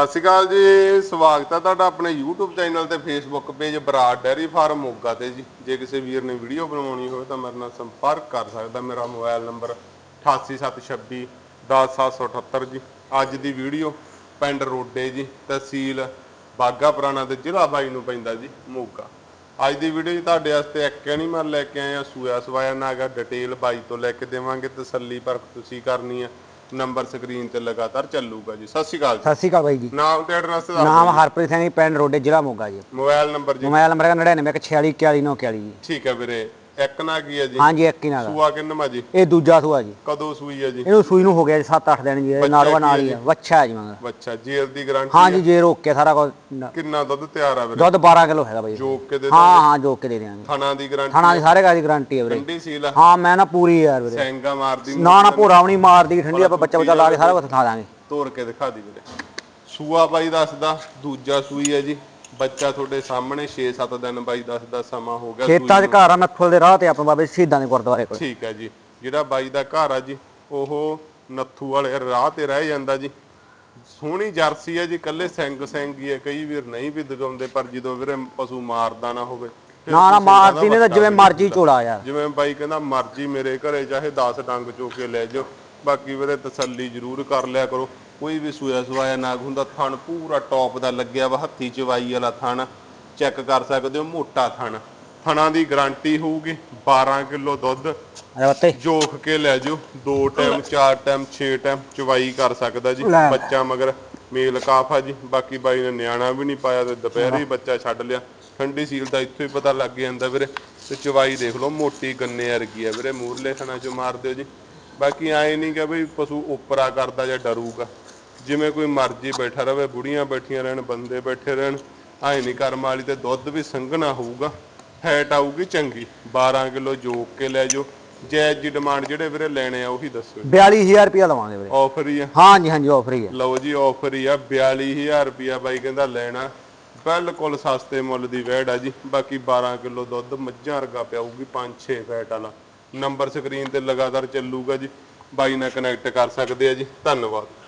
ਸਤਿ ਸ਼੍ਰੀ ਅਕਾਲ ਜੀ, ਸਵਾਗਤ ਹੈ ਤੁਹਾਡਾ ਆਪਣੇ YouTube ਚੈਨਲ ਤੇ Facebook page Brar dairy farm Moga ਤੇ ਜੀ। ਜੇ ਕਿਸੇ ਵੀਰ ਨੇ ਵੀਡੀਓ ਬਣਾਉਣੀ ਹੋਵੇ ਤਾਂ ਮੇਰੇ ਨਾਲ ਸੰਪਰਕ ਕਰ ਸਕਦਾ। ਮੇਰਾ ਮੋਬਾਈਲ ਨੰਬਰ 88726 10778 ਜੀ। ਅੱਜ ਦੀ ਵੀਡੀਓ ਪਿੰਡ ਰੋਡੇ ਜੀ, ਤਹਿਸੀਲ ਬਾਗਾ ਪੁਰਾਣਾ ਤੇ ਜ਼ਿਲ੍ਹਾ ਬਾਈ ਨੂੰ ਪੈਂਦਾ ਜੀ, ਮੋਗਾ। ਅੱਜ ਦੀ ਵੀਡੀਓ 'ਚ ਤੁਹਾਡੇ ਵਾਸਤੇ ਇੱਕ ਐਨੀਮਲ ਲੈ ਕੇ ਆਏ ਆ ਸੂਆ ਸਵਾਇਆ ਨਾਗਾ ਡਿਟੇਲ ਬਾਈ ਤੋਂ ਲੈ ਕੇ ਦੇਵਾਂਗੇ, ਤਸੱਲੀ ਪਰਖ ਤੁਸੀਂ ਕਰਨੀ ਆ। ਨੰਬਰ ਸਕਰੀਨ ਤੇ ਲਗਾਤਾਰ ਚੱਲੂਗਾ ਜੀ। ਸਤਿ ਸ਼੍ਰੀ ਅਕਾਲ ਜੀ। ਸਤਿ ਸ਼੍ਰੀ ਅਕਾਲ ਬਾਈ ਜੀ। ਨਾਮ ਤੇ ਐਡਰੈਸ ਦੱਸ ਨਾਮ ਹਰਪ੍ਰੀਤ ਸਿੰਘ ਜੀ ਪਿੰਡ ਰੋਡੇ ਜ਼ਿਲ੍ਹਾ ਮੋਗਾ ਜੀ। ਮੋਬਾਈਲ ਨੰਬਰ ਜੀ। ਮੋਬਾਈਲ ਨੰਬਰ ਹੈਗਾ 9946414941 ਜੀ। ਠੀਕ ਹੈ ਵੀਰੇ। ਇੱਕ ਨਾ ਕੀ ਹੈ ਜੀ? ਹਾਂਜੀ ਇੱਕ ਹੀ ਨਾਲ। ਸੂਆ ਕਿੰਨਵਾ ਜੀ? ਇਹ ਦੂਜਾ ਸੂਆ ਜੀ। ਕਦੋਂ ਸੂਈ ਹੈ ਜੀ? ਇਹਨੂੰ ਸੂਈ ਨੂੰ ਹੋ ਗਿਆ ਜੀ 7-8 ਦਿਨ ਜੀ ਕੀ ਨਾਲ ਹੈ ਹੀ ਵੱਛਾ ਹੈ ਜੀ ਮਗਰ। ਬੱਚਾ ਜੇਰ ਦੀ ਗਾਰੰਟੀ ਹਾਂਜੀ ਜੇ ਰੋਕ ਕੇ ਸਾਰਾ ਕੁਝ ਕਿੰਨਾ ਦੁੱਧ ਤਿਆਰ ਆ ਵੀਰੇ? ਦੁੱਧ 12 ਕਿਲੋ ਹੈਗਾ ਬਾਈ। ਜੋਕ ਕੇ ਦੇ ਹਾਂ ਹਾਂ ਜੋਕ ਕੇ ਦੇ ਦਿਆਂਗੇ। ਥਣਾ ਦੀ ਗਾਰੰਟੀ ਥਾਣਾ ਦੀ ਸਾਰੇ ਘਰ ਦੀ ਗਾਰੰਟੀ ਹੈ ਵੀਰੇ। ਠੰਡੀ ਸੀਲ ਹਾਂ ਮੈਂ ਨਾ ਪੂਰੀ ਯਾਰ ਵੀਰੇ। ਸੈਂਗਾ ਮਾਰਦੀ ਨਾ ਨਾ ਭੋਰਾ ਨਹੀਂ ਮਾਰਦੀ ਠੰਡੀ ਆਪਾਂ ਬੱਚਾ ਬੱਚਾ ਲਾ ਕੇ ਸਾਰਾ ਕੁਝ ਖਾ ਦਾਂਗੇ। ਤੋੜ ਕੇ ਦਿਖਾ ਦੀ ਵੀਰੇ। ਸੂਆ ਬਾਈ ਦੱਸਦਾ ਦੂਜਾ ਸੂਈ ਹੈ ਜੀ। ਬੱਚਾ ਤੁਹਾਡੇ ਸਾਹਮਣੇ 6-7 ਦਿਨ ਬਾਈ ਦੱਸਦਾ ਸਮਾਂ ਹੋ ਗਿਆ ਖੇਤਾਂ 'ਚ ਘਰ ਆ ਨੱਥਲ ਦੇ ਰਾਹ ਤੇ ਆਪਾਂ ਬਾਬੇ ਸ਼ਹੀਦਾਂ ਦੇ ਗੁਰਦੁਆਰੇ ਕੋਲ। ਠੀਕ ਹੈ ਜੀ। ਜਿਹੜਾ ਬਾਈ ਦਾ ਘਰ ਆ ਜੀ ਉਹ ਨੱਥੂ ਵਾਲੇ ਰਾਹ ਤੇ ਰਹਿ ਜਾਂਦਾ ਜੀ। ਸੋਹਣੀ ਜਰਸੀ ਹੈ ਜੀ ਕੱਲੇ ਸਿੰਘ ਸਿੰਘ ਹੀ ਹੈ ਕਈ ਵੀਰ ਨਹੀਂ ਵੀ ਦਗਾਉਂਦੇ ਪਰ ਜਦੋਂ ਵੀਰੇ ਪਸ਼ੂ ਮਾਰਦਾ ਨਾ ਹੋਵੇ ਨਾ ਨਾ ਦਾ ਮਾਰਦੀ ਨੇ ਤਾਂ ਜਿਵੇਂ ਮਰਜ਼ੀ ਚੋਲਾ ਯਾਰ। ਜਿਵੇਂ ਬਾਈ ਕਹਿੰਦਾ ਮਰਜ਼ੀ ਮੇਰੇ ਘਰੇ ਚਾਹੇ 10 ਡੰਗ ਚੋ ਕੇ ਲੈ ਜਾਓ ਬਾਕੀ ਵੀਰੇ ਤਸੱਲੀ ਜ਼ਰੂਰ ਕਰ ਲਿਆ ਕਰੋ। ਕੋਈ ਵੀ ਸੂਆ ਸਵਾਇਆ ਨਾਗ ਹੁੰਦਾ ਥਣ ਪੂਰਾ ਟੌਪ ਦਾ ਲੱਗਿਆ ਵਾ ਹੱਥੀ ਚਵਾਈ ਵਾਲਾ ਥਣ ਚੈੱਕ ਕਰ ਸਕਦੇ ਹੋ ਮੋਟਾ ਥਣ। ਥਣਾਂ ਦੀ ਗਾਰੰਟੀ ਹੋਊਗੀ 12 ਕਿਲੋ ਦੁੱਧ। ਜੋਖ ਕੇ ਲੈ ਜਾਓ ਦੋ ਟਾਈਮ ਚਾਰ ਟਾਈਮ 6 ਟਾਈਮ ਚਵਾਈ ਕਰ ਸਕਦਾ ਜੀ ਲੈ। ਬੱਚਾ ਮਗਰ ਮੇਲ ਕਾਫਾ ਜੀ ਬਾਕੀ ਬਾਈ ਨੇ ਨਿਆਣਾ ਵੀ ਨਹੀਂ ਪਾਇਆ ਤੇ ਦੁਪਹਿਰੇ ਹੀ ਬੱਚਾ ਛੱਡ ਲਿਆ। ਠੰਡੀ ਸੀਲ ਦਾ ਇੱਥੋਂ ਹੀ ਪਤਾ ਲੱਗ ਜਾਂਦਾ ਵੀਰੇ ਤੇ ਚਵਾਈ ਦੇਖ ਲਓ ਮੋਟੀ ਗੰਨੇ ਵਰਗੀ ਆ ਵੀਰੇ ਮੂਰਲੇ ਥਣਾ ਚੋਂ ਮਾਰ ਦਿਓ ਜੀ। ਬਾਕੀ ਐ ਨਹੀਂ ਕਿ ਬਈ ਪਸ਼ੂ ਉਪਰਾ ਕਰਦਾ ਜਾਂ ਡਰੂਗਾ। ਜਿਵੇਂ ਕੋਈ ਮਰਜ਼ੀ ਬੈਠਾ ਰਵੇ ਬੁੜੀਆਂ ਬੈਠੀਆਂ ਰਹਿਣ ਬੰਦੇ ਬੈਠੇ ਰਹਿਣ ਐ ਨਹੀਂ ਕਰਮ ਵਾਲੀ ਤੇ ਦੁੱਧ ਵੀ ਸੰਘਣਾ ਹੋਊਗਾ। ਫੈਟ ਆਊਗੀ ਚੰਗੀ 12 ਕਿਲੋ ਜੋਕ ਕੇ ਲੈ ਜਾਓ। ਜੈਜ ਦੀ ਡਿਮਾਂਡ ਜਿਹੜੇ ਵੀਰੇ ਲੈਣੇ ਆ ਉਹੀ ਦੱਸੋ। 42000 ਰੁਪਇਆ ਲਵਾਂਗੇ ਵੀਰੇ। ਆਫਰ ਹੀ ਆ। ਹਾਂਜੀ ਹਾਂਜੀ ਆਫਰ ਹੀ ਹੈ ਲਓ ਜੀ ਆਫਰ ਹੀ ਆ 42000 ਰੁਪਿਆ ਬਾਈ ਕਹਿੰਦਾ ਲੈਣਾ। ਬਿਲਕੁਲ ਸਸਤੇ ਮੁੱਲ ਦੀ ਵੈੜ ਆ ਜੀ। ਬਾਕੀ 12 ਕਿਲੋ ਦੁੱਧ ਮੱਝਾਂ ਵਰਗਾ ਪਿਆਊਗੀ 5-6 ਫੈਟ ਵਾਲਾ। ਨੰਬਰ ਸਕਰੀਨ ਤੇ ਲਗਾਤਾਰ ਚੱਲੂਗਾ ਜੀ। ਬਾਈ ਨਾਲ ਕਨੈਕਟ ਕਰ ਸਕਦੇ ਆ ਜੀ। ਧੰਨਵਾਦ।